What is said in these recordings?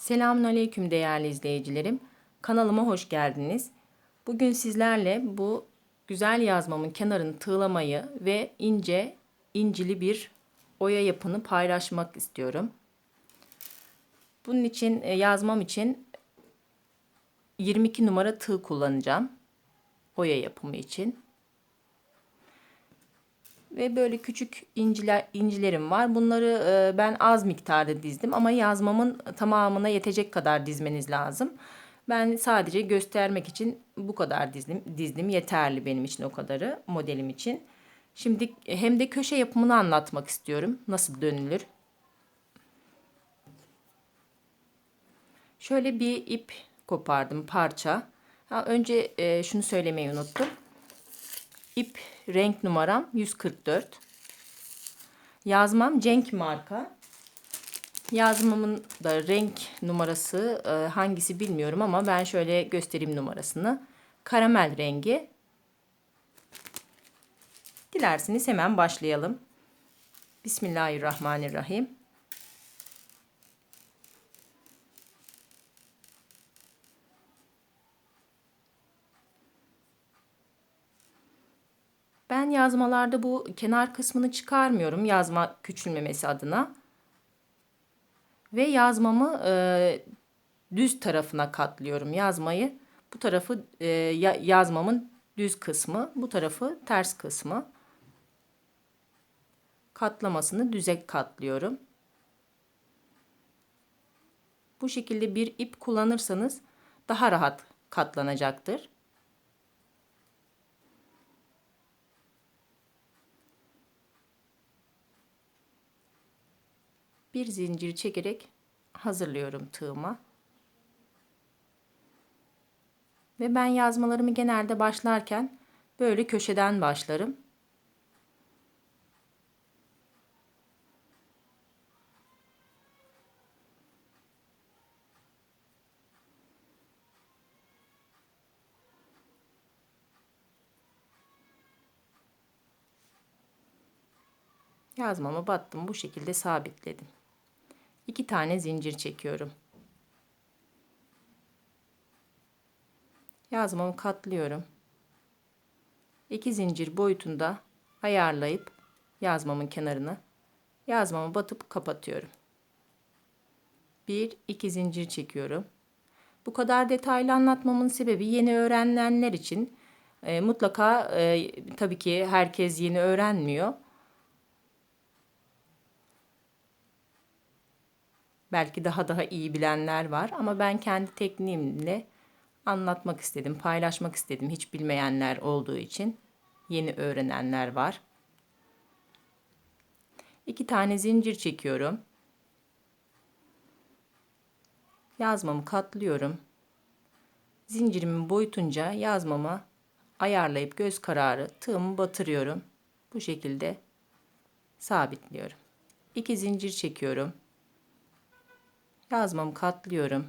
Selamünaleyküm değerli izleyicilerim. Kanalıma hoş geldiniz. Bugün sizlerle bu güzel yazmamın kenarını tığlamayı ve ince incili bir oya yapını paylaşmak istiyorum. Bunun için e, yazmam için 22 numara tığ kullanacağım. Oya yapımı için. Ve böyle küçük inciler, incilerim var. Bunları e, ben az miktarda dizdim ama yazmamın tamamına yetecek kadar dizmeniz lazım. Ben sadece göstermek için bu kadar dizdim. Dizdim yeterli benim için o kadarı modelim için. Şimdi hem de köşe yapımını anlatmak istiyorum. Nasıl dönülür? Şöyle bir ip kopardım parça. Ha, önce e, şunu söylemeyi unuttum. İp renk numaram 144. Yazmam Cenk marka. Yazmamın da renk numarası e, hangisi bilmiyorum ama ben şöyle göstereyim numarasını. Karamel rengi. Dilerseniz hemen başlayalım. Bismillahirrahmanirrahim. Yazmalarda bu kenar kısmını çıkarmıyorum yazma küçülmemesi adına. Ve yazmamı e, düz tarafına katlıyorum yazmayı. Bu tarafı e, yazmamın düz kısmı, bu tarafı ters kısmı. Katlamasını düze katlıyorum. Bu şekilde bir ip kullanırsanız daha rahat katlanacaktır. Bir zincir çekerek hazırlıyorum tığıma. Ve ben yazmalarımı genelde başlarken böyle köşeden başlarım. Yazmamı battım bu şekilde sabitledim. 2 tane zincir çekiyorum. Yazmamı katlıyorum. 2 zincir boyutunda ayarlayıp yazmamın kenarını yazmamı batıp kapatıyorum. 1 2 zincir çekiyorum. Bu kadar detaylı anlatmamın sebebi yeni öğrenenler için e, mutlaka e, tabii ki herkes yeni öğrenmiyor. Belki daha daha iyi bilenler var ama ben kendi tekniğimle anlatmak istedim, paylaşmak istedim. Hiç bilmeyenler olduğu için yeni öğrenenler var. İki tane zincir çekiyorum. Yazmamı katlıyorum. Zincirimin boyutunca yazmama ayarlayıp göz kararı tığımı batırıyorum. Bu şekilde sabitliyorum. İki zincir çekiyorum. Yazmamı katlıyorum.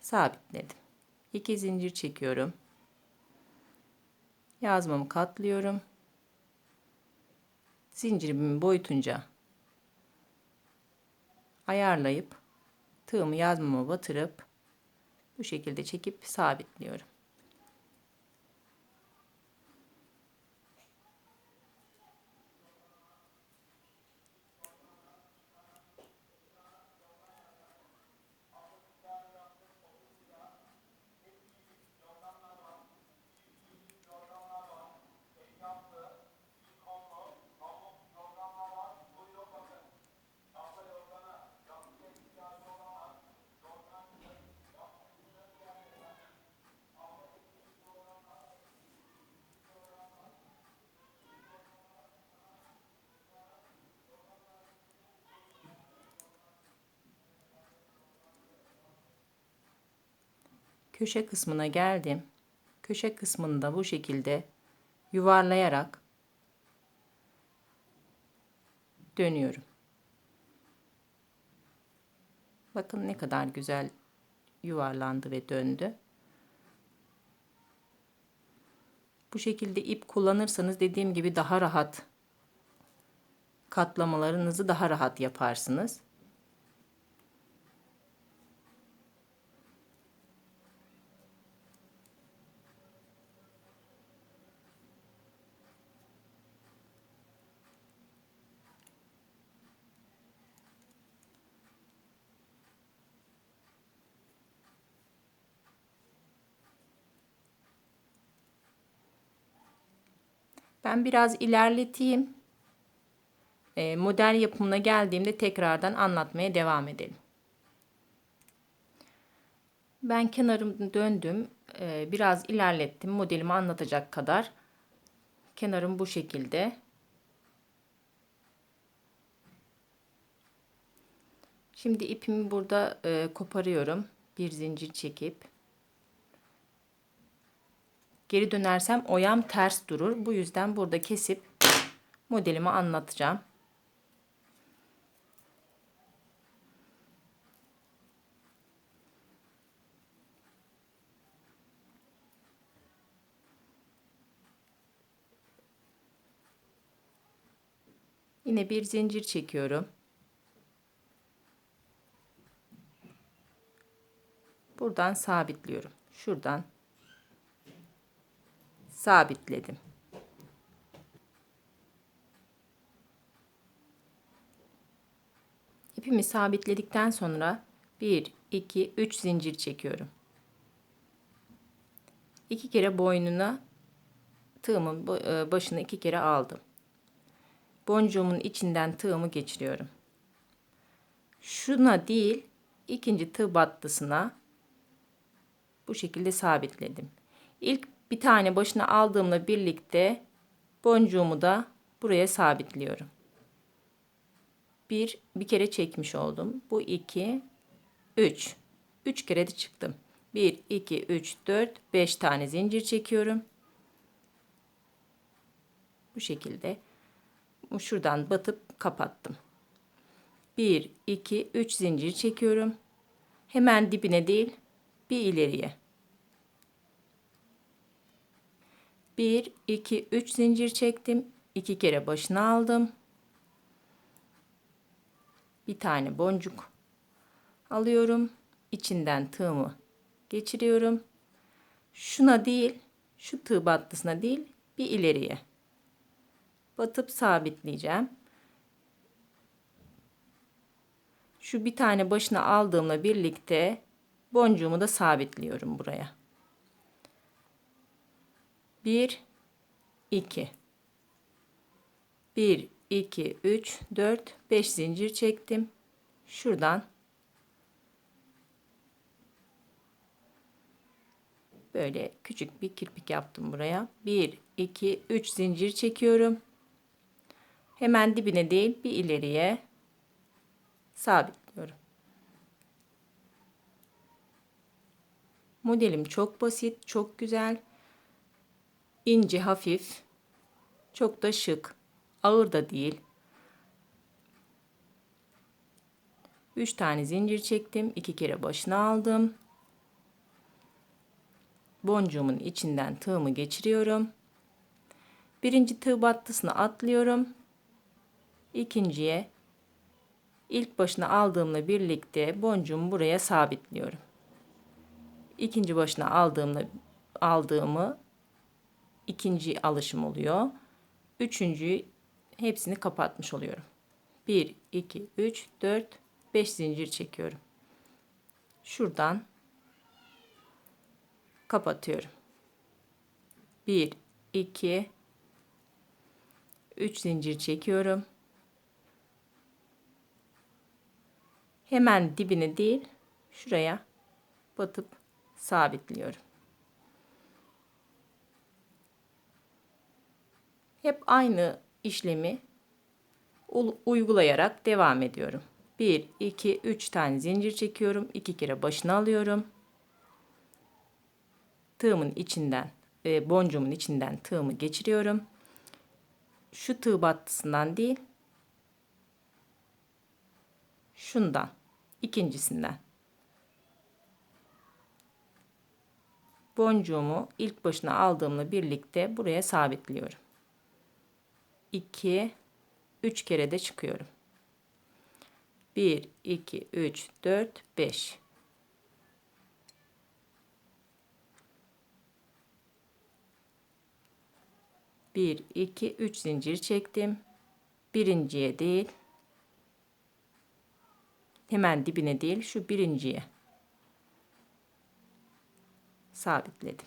Sabitledim. İki zincir çekiyorum. Yazmamı katlıyorum. Zincirimin boyutunca ayarlayıp tığımı yazmama batırıp bu şekilde çekip sabitliyorum. Köşe kısmına geldim. Köşe kısmında bu şekilde yuvarlayarak dönüyorum. Bakın ne kadar güzel yuvarlandı ve döndü. Bu şekilde ip kullanırsanız dediğim gibi daha rahat katlamalarınızı daha rahat yaparsınız. Ben biraz ilerleteyim. E, model yapımına geldiğimde tekrardan anlatmaya devam edelim. Ben kenarım döndüm. E, biraz ilerlettim. Modelimi anlatacak kadar. Kenarım bu şekilde. Şimdi ipimi burada e, koparıyorum. Bir zincir çekip Geri dönersem oyam ters durur. Bu yüzden burada kesip modelimi anlatacağım. Yine bir zincir çekiyorum. Buradan sabitliyorum. Şuradan sabitledim. İpimi sabitledikten sonra 1 2 3 zincir çekiyorum. 2 kere boynuna tığımın e, başını iki kere aldım. Boncuğumun içinden tığımı geçiriyorum. Şuna değil, ikinci tığ battısına bu şekilde sabitledim. İlk bir tane başına aldığımla birlikte boncuğumu da buraya sabitliyorum. Bir, bir kere çekmiş oldum. Bu iki, üç. Üç kere de çıktım. Bir, iki, üç, dört, beş tane zincir çekiyorum. Bu şekilde. Şuradan batıp kapattım. Bir, iki, üç zincir çekiyorum. Hemen dibine değil, bir ileriye. 1 2 3 zincir çektim. 2 kere başına aldım. Bir tane boncuk alıyorum. İçinden tığımı geçiriyorum. Şuna değil, şu tığ battısına değil, bir ileriye. Batıp sabitleyeceğim. Şu bir tane başına aldığımla birlikte boncuğumu da sabitliyorum buraya. 1 2 1 2 3 4 5 zincir çektim. Şuradan böyle küçük bir kirpik yaptım buraya. 1 2 3 zincir çekiyorum. Hemen dibine değil bir ileriye sabitliyorum. Modelim çok basit, çok güzel ince hafif. Çok da şık. Ağır da değil. 3 tane zincir çektim. 2 kere başına aldım. Boncuğumun içinden tığımı geçiriyorum. Birinci tığ battısını atlıyorum. İkinciye ilk başına aldığımla birlikte boncuğumu buraya sabitliyorum. İkinci başına aldığımla aldığımı ikinci alışım oluyor. Üçüncü hepsini kapatmış oluyorum. 1, 2, 3, 4, 5 zincir çekiyorum. Şuradan kapatıyorum. 1, 2, 3 zincir çekiyorum. Hemen dibine değil, şuraya batıp sabitliyorum. Hep aynı işlemi uygulayarak devam ediyorum. 1, 2, 3 tane zincir çekiyorum. 2 kere başına alıyorum. Tığımın içinden, e, boncuğumun içinden tığımı geçiriyorum. Şu tığ battısından değil, şundan, ikincisinden. Boncuğumu ilk başına aldığımla birlikte buraya sabitliyorum. 2 3 kere de çıkıyorum. 1 2 3 4 5 1 2 3 zincir çektim. Birinciye değil. Hemen dibine değil, şu birinciye sabitledim.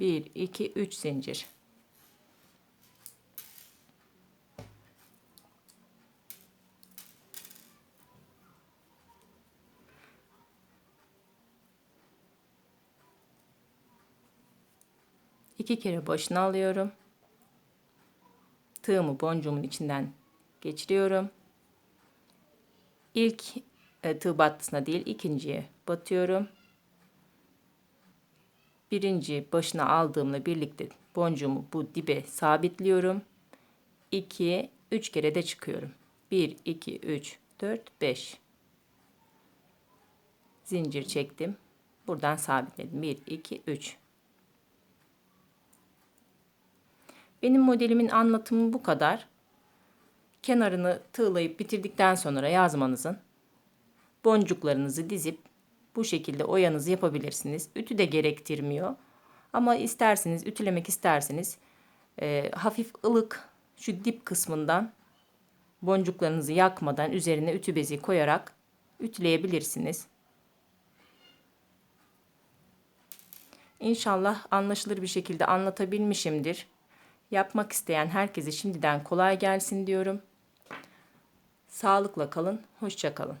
1 2 3 zincir. İki kere başına alıyorum. Tığımı boncuğumun içinden geçiriyorum. İlk e, tığ battısına değil ikinciye batıyorum. Birinci başına aldığımla birlikte boncuğumu bu dibe sabitliyorum. 2 3 kere de çıkıyorum. 1 2 3 4 5 zincir çektim. Buradan sabitledim. 1 2 3 Benim modelimin anlatımı bu kadar. Kenarını tığlayıp bitirdikten sonra yazmanızın boncuklarınızı dizip bu şekilde oyanızı yapabilirsiniz. Ütü de gerektirmiyor. Ama isterseniz ütülemek isterseniz e, hafif ılık şu dip kısmından boncuklarınızı yakmadan üzerine ütü bezi koyarak ütüleyebilirsiniz. İnşallah anlaşılır bir şekilde anlatabilmişimdir. Yapmak isteyen herkese şimdiden kolay gelsin diyorum. Sağlıkla kalın, hoşça kalın.